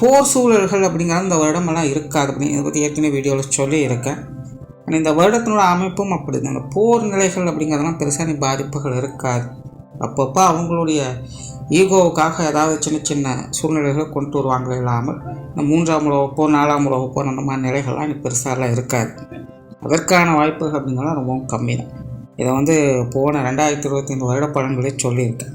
போர் சூழல்கள் அப்படிங்கிறது இந்த வருடமெல்லாம் இருக்காது அப்படின்னு இதை பற்றி ஏற்கனவே வீடியோவில் சொல்லியிருக்கேன். ஆனால் இந்த வருடத்தினோட அமைப்பும் அப்படி அந்த போர் நிலைகள் அப்படிங்கிறதெல்லாம் பெருசாக பாதிப்புகள் இருக்காது. அப்பப்போ அவங்களுடைய ஈகோவுக்காக ஏதாவது சின்ன சின்ன சூழ்நிலைகளை கொண்டு வருவாங்களே இல்லாமல் இந்த மூன்றாம் உலகப்போ நாலாம் உலகப்போ அந்த மாதிரி நிலைகள்லாம் எனக்கு பெருசாலாம் இருக்காது. அதற்கான வாய்ப்புகள் அப்படிங்கிறலாம் ரொம்பவும் கம்மி தான் இதை வந்து போன ரெண்டாயிரத்தி இருபத்தைந்து வருட பலன்களே சொல்லியிருக்கேன்.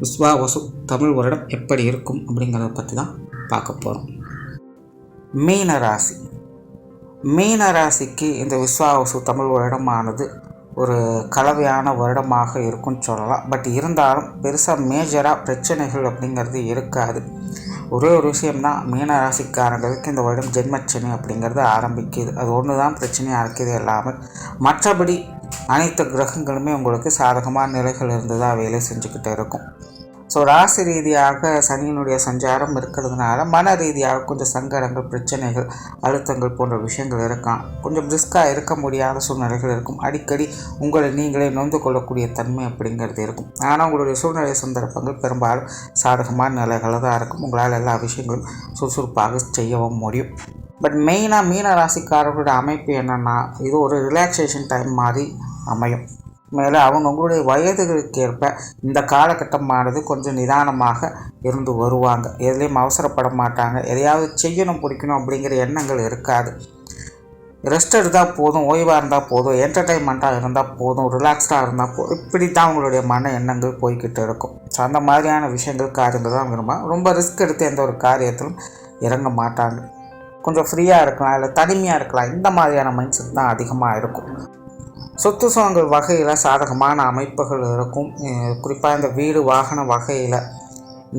விஸ்வாவசு தமிழ் வருடம் எப்படி இருக்கும் அப்படிங்கிறத பற்றி தான் பார்க்க போகிறோம் மீன ராசி. மீன ராசிக்கு இந்த விஸ்வாவசு தமிழ் வருடமானது ஒரு கலவையான வருடமாக இருக்கும்னு சொல்லலாம். பட் இருந்தாலும் பெருசாக மேஜராக பிரச்சனைகள் அப்படிங்கிறது இருக்காது. ஒரே ஒரு விஷயம்தான் மீன ராசிக்காரங்களுக்கு இந்த வருடம் ஜென்மச்சனி அப்படிங்கிறது ஆரம்பிக்குது. அது ஒன்று தான் பிரச்சனையாக இருக்குது இல்லாமல் மற்றபடி அனைத்து கிரகங்களுமே உங்களுக்கு சாதகமான நிலைகள் இருந்ததாக வேலை செஞ்சுக்கிட்டு இருக்கும். ஸோ ராசி ரீதியாக சனியினுடைய சஞ்சாரம் இருக்கிறதுனால மன ரீதியாக கொஞ்சம் சங்கடங்கள் பிரச்சனைகள் அழுத்தங்கள் போன்ற விஷயங்கள் இருக்கான் கொஞ்சம் ரிஸ்க்காக இருக்க முடியாத சூழ்நிலைகள் இருக்கும். அடிக்கடி உங்களை நீங்களே நொந்து கொள்ளக்கூடிய தன்மை அப்படிங்கிறது இருக்கும். ஆனால் உங்களுடைய சூழ்நிலை சந்தர்ப்பங்கள் பெரும்பாலும் சாதகமான நிலைகளில் தான் இருக்கும். உங்களால் எல்லா விஷயங்களும் சுறுசுறுப்பாக செய்யவும் முடியும். பட் மெயினாக மீன ராசிக்காரர்களுடைய அமைப்பு என்னென்னா இது ஒரு ரிலாக்ஸேஷன் டைம் மாதிரி அமையும். மேலே அவங்க உங்களுடைய வயதுகளுக்கு ஏற்ப இந்த காலகட்டமானது கொஞ்சம் நிதானமாக இருந்து வருவாங்க. எதுலேயும் அவசரப்பட மாட்டாங்க. எதையாவது செய்யணும் பிடிக்கணும் அப்படிங்கிற எண்ணங்கள் இருக்காது. ரெஸ்ட் எடுத்தால் போதும் ஓய்வாக இருந்தால் போதும் என்டர்டைன்மெண்ட்டாக இருந்தால் போதும் ரிலாக்ஸ்டாக இருந்தால் போதும். இப்படி தான் அவங்களுடைய மன எண்ணங்கள் போய்கிட்டு இருக்கும். ஸோ அந்த மாதிரியான விஷயங்கள் காரியங்கள் தான் விரும்புவாங்க. ரொம்ப ரிஸ்க் எடுத்து எந்த ஒரு காரியத்திலும் இறங்க மாட்டாங்க. கொஞ்சம் ஃப்ரீயாக இருக்கலாம் இல்லை தனிமையாக இருக்கலாம். இந்த மாதிரியான மைண்ட் செட் தான் அதிகமாக இருக்கும். சொத்து சுகங்கள் வகையில் சாதகமான அமைப்புகள் இருக்கும். குறிப்பாக இந்த வீடு வாகன வகையில்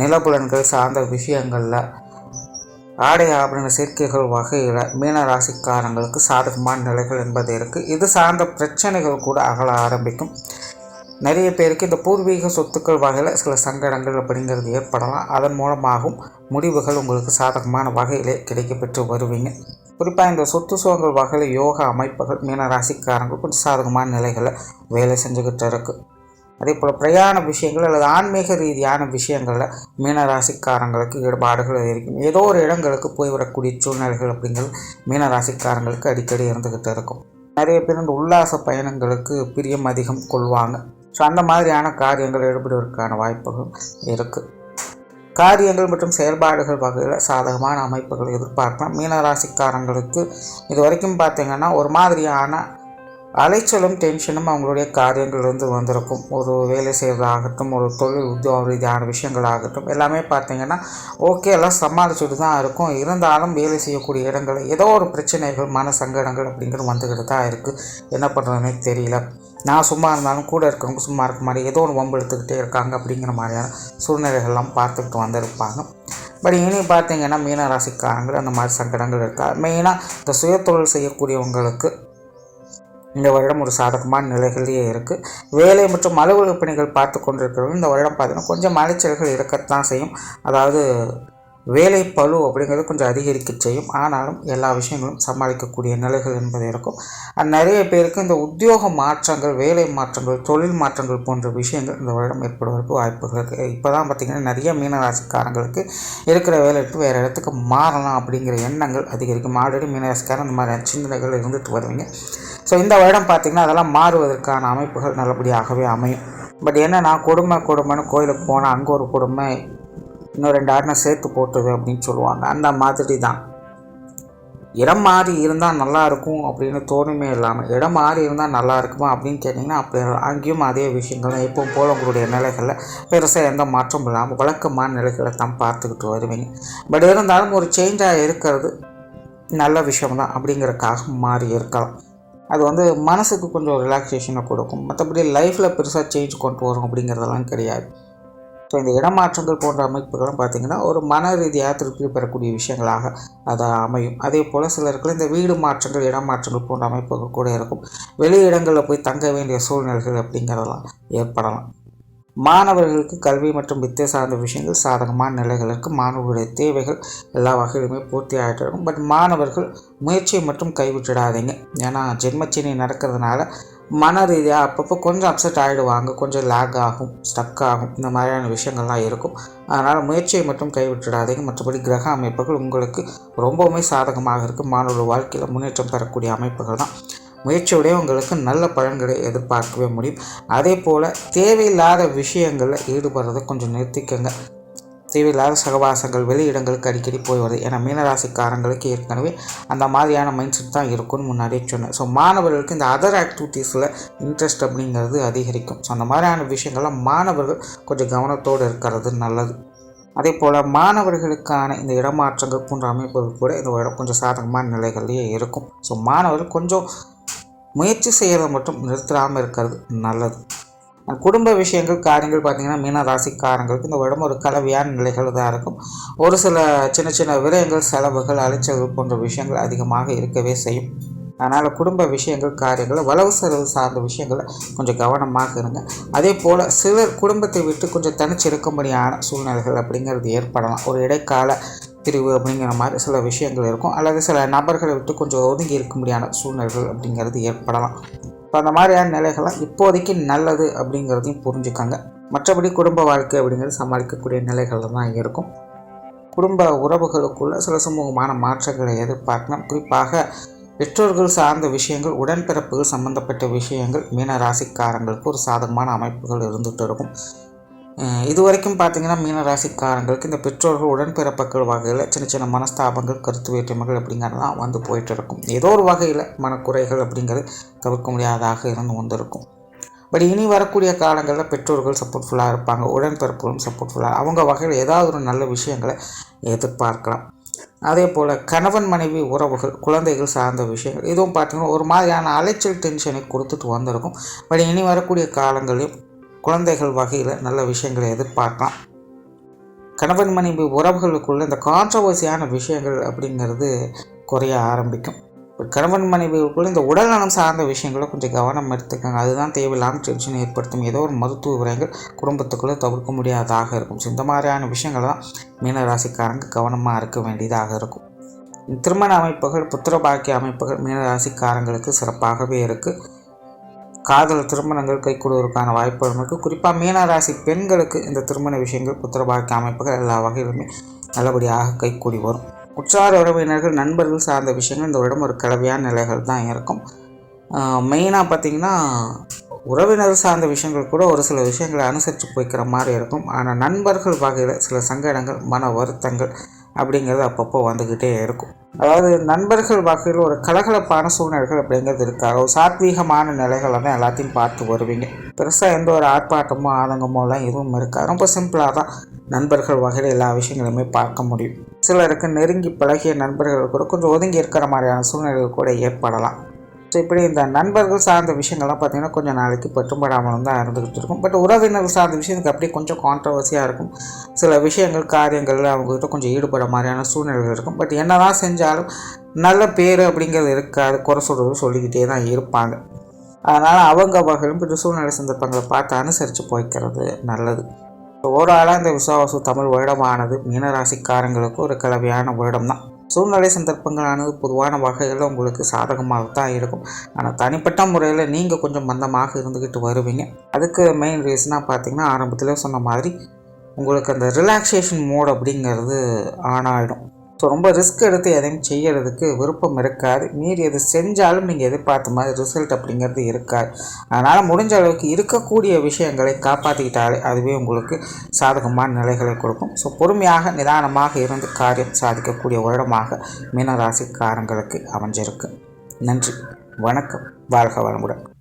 நிலபுலன்கள் சார்ந்த விஷயங்களில் ஆடை ஆபரண சேர்க்கைகள் வகையில் மீன ராசிக்காரங்களுக்கு சாதகமான நிலைகள் என்பது இருக்குது இது சார்ந்த பிரச்சனைகள் கூட அகல ஆரம்பிக்கும். நிறைய பேருக்கு இந்த பூர்வீக சொத்துக்கள் வகையில் சில சங்கடங்கள் அப்படிங்கிறது ஏற்படலாம். அதன் மூலமாகவும் முடிவுகள் உங்களுக்கு சாதகமான வகையிலே கிடைக்கப்பெற்று வருவீங்க. குறிப்பாக இந்த சொத்து சுகங்கள் வகையில் யோகா அமைப்புகள் மீன ராசிக்காரங்கள் கொஞ்சம் சாதகமான நிலைகளை வேலை செஞ்சுக்கிட்டு இருக்குது அதே போல் பிரயாண விஷயங்கள் அல்லது ஆன்மீக ரீதியான விஷயங்களில் மீன ராசிக்காரங்களுக்கு ஈடுபாடுகள் இருக்கும் ஏதோ ஒரு இடங்களுக்கு போய் வரக்கூடிய சூழ்நிலைகள் அப்படிங்கிறது மீன ராசிக்காரங்களுக்கு அடிக்கடி இருந்துக்கிட்டு இருக்கும். நிறைய பேர் இந்த உல்லாச பயணங்களுக்கு பிரியம் அதிகம் கொள்வாங்க. ஸோ அந்த மாதிரியான காரியங்கள் ஈடுபடுவதற்கான வாய்ப்புகள் இருக்குது காரியங்கள் மற்றும் செயல்பாடுகள் வகையில் சாதகமான அமைப்புகள் எதிர்பார்க்கலாம். மீனராசிக்காரங்களுக்கு இது வரைக்கும் பார்த்திங்கன்னா ஒரு மாதிரியான அலைச்சலும் டென்ஷனும் அவங்களுடைய காரியங்கள்லேருந்து வந்திருக்கும். ஒரு வேலை செய்வதாகட்டும் ஒரு தொழில் உத்தியோக ரீதியான விஷயங்கள் ஆகட்டும் எல்லாமே பார்த்திங்கன்னா ஓகே எல்லாம் சமாளிச்சுட்டு தான் இருக்கும். இருந்தாலும் வேலை செய்யக்கூடிய இடங்கள் ஏதோ ஒரு பிரச்சனைகள் மன சங்கடங்கள் அப்படிங்கிறது வந்துக்கிட்டு தான் இருக்குது என்ன பண்ணுறதுனே தெரியல. நான் சும்மா இருந்தாலும் கூட இருக்கவங்க சும்மா இருக்க மாதிரி ஏதோ ஒன்று வம்பு எடுத்துக்கிட்டே இருக்காங்க அப்படிங்கிற மாதிரியான சூழ்நிலைகள்லாம் பார்த்துக்கிட்டு வந்திருப்பாங்க. பட் இனி பார்த்தீங்கன்னா மீன ராசிக்காரங்கள் அந்த மாதிரி சங்கடங்கள் இருக்கா? மெயினாக இந்த சுயத்தொழில் செய்யக்கூடியவங்களுக்கு இந்த வருடம் ஒரு சாதகமான நிலைகளிலேயே இருக்குது வேலை மற்றும் அலுவலக பணிகள் பார்த்து கொண்டிருக்கிறவங்க இந்த வருடம் பார்த்தீங்கன்னா கொஞ்சம் அலைச்சல்கள் இருக்கத்தான் செய்யும். அதாவது வேலை பழு அப்படிங்கிறது கொஞ்சம் அதிகரிக்க செய்யும். ஆனாலும் எல்லா விஷயங்களும் சமாளிக்கக்கூடிய நிலைகள் என்பது இருக்கும். நிறைய பேருக்கு இந்த உத்தியோக மாற்றங்கள் வேலை மாற்றங்கள் தொழில் மாற்றங்கள் போன்ற விஷயங்கள் இந்த வருடம் ஏற்படுவதற்கு வாய்ப்புகள் இருக்குது இப்போ தான் பார்த்திங்கன்னா நிறைய மீனராசிக்காரங்களுக்கு இருக்கிற வேலை விட்டு வேறு இடத்துக்கு மாறலாம் அப்படிங்கிற எண்ணங்கள் அதிகரிக்கும். ஆல்ரெடி மீனராசிக்காரன் இந்த மாதிரி சிந்தனைகள் இருந்துட்டு வருவீங்க. ஸோ இந்த வருடம் பார்த்திங்கன்னா அதெல்லாம் மாறுவதற்கான அமைப்புகள் நல்லபடியாகவே அமையும். பட் என்னென்னா கொடுமை கொடுமைன்னு கோயிலுக்கு போனால் அங்கே ஒரு கொடுமை இன்னும் ரெண்டு ஆடினை சேர்த்து போட்டது அப்படின்னு சொல்லுவாங்க. அந்த மாதிரி தான் இடம் மாறி இருந்தால் நல்லா இருக்கும் அப்படின்னு தோணுமே இல்லாமல் இடம் மாறி இருந்தால் நல்லா இருக்குமா அப்படின்னு கேட்டிங்கன்னா அப்படி அங்கேயும் அதே விஷயங்கள் தான் எப்பவும் போல உங்களுடைய நிலைகளில் பெருசாக எந்த மாற்றமும் இல்லாமல் வழக்கமான நிலைகளை தான் பார்த்துக்கிட்டு வருவீங்க. பட் இருந்தாலும் ஒரு சேஞ்சாக இருக்கிறது நல்ல விஷயம் தான் அப்படிங்கிறக்காக மாறி இருக்கலாம். அது வந்து மனசுக்கு கொஞ்சம் ரிலாக்ஸேஷனை கொடுக்கும். மற்றபடி லைஃப்பில் பெருசாக சேஞ்ச் கொண்டு வரும் அப்படிங்கிறதெல்லாம் கிடையாது. ஸோ இந்த இடமாற்றங்கள் போன்ற அமைப்புகளும் பார்த்திங்கன்னா ஒரு மன ரீதியாக திருப்தி பெறக்கூடிய விஷயங்களாக அதை அமையும். அதே போல் சிலருக்கு இந்த வீடு மாற்றங்கள் இடமாற்றங்கள் போன்ற அமைப்புகள் கூட இருக்கும். வெளி இடங்களில் போய் தங்க வேண்டிய சூழ்நிலைகள் அப்படிங்கிறதெல்லாம் ஏற்படலாம். மாணவர்களுக்கு கல்வி மற்றும் வித்தியை சார்ந்த விஷயங்கள் சாதகமான நிலைகள் இருக்குது மாணவர்களுடைய தேவைகள் எல்லா வகையிலுமே பூர்த்தி ஆகிட்டு இருக்கும். பட் மாணவர்கள் முயற்சியை மட்டும் கைவிட்டுடாதீங்க. ஏன்னா ஜென்மச்சினை நடக்கிறதுனால மன ரீதியாக அப்பப்போ கொஞ்சம் அப்செட் ஆகிடுவாங்க கொஞ்சம் லேக் ஆகும் ஸ்டக் ஆகும். இந்த மாதிரியான விஷயங்கள்லாம் இருக்கும். அதனால் முயற்சியை மட்டும் கைவிட்டுடாதீங்க. மற்றபடி கிரக அமைப்புகள் உங்களுக்கு ரொம்பவுமே சாதகமாக இருக்குது மாணவர்கள் வாழ்க்கையில் முன்னேற்றம் பெறக்கூடிய அமைப்புகள் தான். முயற்சியோடய உங்களுக்கு நல்ல பலன்களை எதிர்பார்க்கவே முடியும். அதே போல் தேவையில்லாத விஷயங்களில் ஈடுபடுறதை கொஞ்சம் நிறுத்திக்கங்க. தேவையில்லாத சகவாசங்கள் வெளியிடங்களுக்கு அடிக்கடி போய் வருது. ஏன்னா மீனராசிக்காரங்களுக்கு ஏற்கனவே அந்த மாதிரியான மைண்ட் செட் தான் இருக்கும்னு முன்னாடியே சொன்னேன். ஸோ மாணவர்களுக்கு இந்த அதர் ஆக்டிவிட்டீஸில் இன்ட்ரெஸ்ட் அப்படிங்கிறது அதிகரிக்கும். ஸோ அந்த மாதிரியான விஷயங்கள்லாம் மாணவர்கள் கொஞ்சம் கவனத்தோடு இருக்கிறது நல்லது. அதே போல் மாணவர்களுக்கான இந்த இடமாற்றங்கள் போன்ற அமைப்புகள் கூட இந்த இடம் கொஞ்சம் சாதகமான நிலைகள்லேயே இருக்கும். ஸோ மாணவர்கள் கொஞ்சம் முயற்சி செய்கிறத மட்டும் நிறுத்தாமல் இருக்கிறது நல்லது. குடும்ப விஷயங்கள் காரியங்கள் பார்த்திங்கன்னா மீன ராசிக்காரங்களுக்கு இந்த உடம்பு ஒரு கலவையான நிலைகள் தான் இருக்கும். ஒரு சில சின்ன சின்ன விரயங்கள் செலவுகள் அலைச்சல்கள் போன்ற விஷயங்கள் அதிகமாக இருக்கவே செய்யும். அதனால் குடும்ப விஷயங்கள் காரியங்கள் வளவு செலவு சார்ந்த விஷயங்களை கொஞ்சம் கவனமாக இருங்க. அதே போல் சிலர் குடும்பத்தை விட்டு கொஞ்சம் தனிச்சிருக்கும்படியான சூழ்நிலைகள் அப்படிங்கிறது ஏற்படலாம். ஒரு இடைக்கால பிரிவு அப்படிங்கிற மாதிரி சில விஷயங்கள் இருக்கும். அல்லது சில நபர்களை விட்டு கொஞ்சம் ஒதுங்கி இருக்கும்படியான சூழ்நிலைகள் அப்படிங்கிறது ஏற்படலாம். இப்போ அந்த மாதிரியான நிலைகள்லாம் இப்போதைக்கு நல்லது அப்படிங்கிறதையும் புரிஞ்சுக்காங்க. மற்றபடி குடும்ப வாழ்க்கை அப்படிங்கிறது சமாளிக்கக்கூடிய நிலைகளில் தான் இருக்கும். குடும்ப உறவுகளுக்குள்ள சில சமூகமான மாற்றங்களை எதிர்பார்க்கலாம். குறிப்பாக பெற்றோர்கள் சார்ந்த விஷயங்கள் உடன்பிறப்புகள் சம்பந்தப்பட்ட விஷயங்கள் மீன ராசிக்காரங்களுக்கு ஒரு சாதகமான அமைப்புகள் இருந்துகிட்டு இருக்கும். இது வரைக்கும் பார்த்தீங்கன்னா மீனராசிக்காரங்களுக்கு இந்த பெற்றோர்கள் உடன்பிறப்புகள் வகையில் சின்ன சின்ன மனஸ்தாபங்கள் கருத்து வேற்றுமைகள் அப்படிங்கிறதெல்லாம் வந்து போயிட்டு இருக்கும் ஏதோ ஒரு வகையில் மனக்குறைகள் அப்படிங்கிறது தவிர்க்க முடியாதாக இருந்து வந்திருக்கும். பட் இனி வரக்கூடிய காலங்களில் பெற்றோர்கள் சப்போர்ட்ஃபுல்லாக இருப்பாங்க உடன்பிறப்புகளும் சப்போர்ட்ஃபுல்லாக அவங்க வகையில் ஏதாவது ஒரு நல்ல விஷயங்களை எதிர்பார்க்கலாம். அதே போல் கணவன் மனைவி உறவுகள் குழந்தைகள் சார்ந்த விஷயங்கள் இதுவும் பார்த்திங்கன்னா ஒரு மாதிரியான அலைச்சல் டென்ஷனை கொடுத்துட்டு வந்திருக்கும். பட் இனி வரக்கூடிய காலங்களிலும் குழந்தைகள் வகையில் நல்ல விஷயங்களை எதிர்பார்க்கலாம். கணவன் மனைவி உறவுகளுக்குள்ள இந்த கான்ட்ரவர்சியான விஷயங்கள் அப்படிங்கிறது குறைய ஆரம்பிக்கும். கணவன் மனைவிக்குள்ள இந்த உடல்நலம் சார்ந்த விஷயங்களை கொஞ்சம் கவனம் எடுத்துக்கோங்க. அதுதான் தேவையில்லாமல் டென்ஷன் ஏற்படுத்தும். ஏதோ ஒரு மருத்துவ விரயங்கள் குடும்பத்துக்குள்ளே தவிர்க்க முடியாததாக இருக்கும். ஸோ இந்த மாதிரியான விஷயங்கள் தான் மீனராசிக்காரங்க கவனமாக இருக்க வேண்டியதாக இருக்கும். திருமண அமைப்புகள் புத்திர பாக்கிய அமைப்புகள் மீனராசிக்காரங்களுக்கு சிறப்பாகவே இருக்குது காதல் திருமணங்கள் கைகூடுவதற்கான வாய்ப்புகள் இருக்குது குறிப்பாக மீனராசி பெண்களுக்கு இந்த திருமண விஷயங்கள் புத்திரபாக்கிய அமைப்புகள் எல்லா வகையிலுமே நல்லபடியாக கைகூடி வரும். உற்சார உறவினர்கள் நண்பர்கள் சார்ந்த விஷயங்கள் இந்த வருடம் ஒரு கலவையான நிலைகள் தான் இருக்கும். மெயினாக பார்த்திங்கன்னா உறவினர் சார்ந்த விஷயங்கள் கூட ஒரு சில விஷயங்களை அனுசரித்து போய்க்கிற மாதிரி இருக்கும். ஆனால் நண்பர்கள் வகையில் சில சங்கடங்கள் மன வருத்தங்கள் அப்படிங்கிறது அப்பப்போ வந்துக்கிட்டே இருக்கும். அதாவது நண்பர்கள் வகையில் ஒரு கலகலப்பான சூழ்நிலைகள் அப்படிங்கிறது இருக்காது ஒரு சாத்வீகமான நிலைகளை தான் எல்லாத்தையும் பார்த்து வருவீங்க. பெருசாக எந்த ஒரு ஆர்ப்பாட்டமோ ஆதங்கமோலாம் எதுவும் இருக்காது ரொம்ப சிம்பிளாக தான் நண்பர்கள் வகையில் எல்லா விஷயங்களையுமே பார்க்க முடியும். சிலருக்கு நெருங்கி பழகிய நண்பர்கள் கூட கொஞ்சம் ஒதுங்கி இருக்கிற மாதிரியான சூழ்நிலைகள் கூட ஏற்படலாம். ஸோ இப்படி இந்த நண்பர்கள் சார்ந்த விஷயங்கள்லாம் பார்த்திங்கன்னா கொஞ்சம் நாளைக்கு பட்டும்படாமலும் தான் இருந்துக்கிட்டு இருக்கும். பட் உறவினர்கள் சார்ந்த விஷயத்துக்கு அப்படியே கொஞ்சம் கான்ட்ரவர்சியாக இருக்கும். சில விஷயங்கள் காரியங்கள் அவங்கக்கிட்ட கொஞ்சம் ஈடுபட மாதிரியான சூழ்நிலைகள் இருக்கும். பட் என்ன தான் செஞ்சாலும் நல்ல பேர் அப்படிங்கிறது இருக்காது குறை சொல்கிறது சொல்லிக்கிட்டே தான் இருப்பாங்க. அதனால் அவங்க வகையிலும் கொஞ்சம் சூழ்நிலை சந்தர்ப்பங்களை பார்த்து அனுசரித்து போய்க்கிறது நல்லது. ஓராளாக இந்த விசுவாசு தமிழ் வருடமானது மீனராசிக்காரங்களுக்கு ஒரு கலவையான வருடம் தான். சூழ்நிலை சந்தர்ப்பங்களானது பொதுவான வகைகளில் உங்களுக்கு சாதகமாக தான் இருக்கும். ஆனால் தனிப்பட்ட முறையில் நீங்கள் கொஞ்சம் மந்தமாக இருந்துக்கிட்டு வருவீங்க. அதுக்கு மெயின் ரீசனாக பார்த்தீங்கன்னா ஆரம்பத்தில் சொன்ன மாதிரி உங்களுக்கு அந்த ரிலாக்ஸேஷன் மோட் அப்படிங்கிறது ஆன் ஆகிடும் ஸோ ரொம்ப ரிஸ்க் எடுத்து எதையும் செய்யறதுக்கு விருப்பம் இருக்காது. மீறி எது செஞ்சாலும் நீங்கள் எதிர்பார்த்த மாதிரி ரிசல்ட் அப்படிங்கிறது இருக்காது. அதனால் முடிஞ்ச அளவுக்கு இருக்கக்கூடிய விஷயங்களை காப்பாற்றிக்கிட்டாலே அதுவே உங்களுக்கு சாதகமான நிலைகளை கொடுக்கும். ஸோ பொறுமையாக நிதானமாக இருந்து காரியம் சாதிக்கக்கூடிய வருடமாக மீனராசிக்காரங்களுக்கு அமைஞ்சிருக்கு. நன்றி. வணக்கம். வாழ்க வளமுடன்.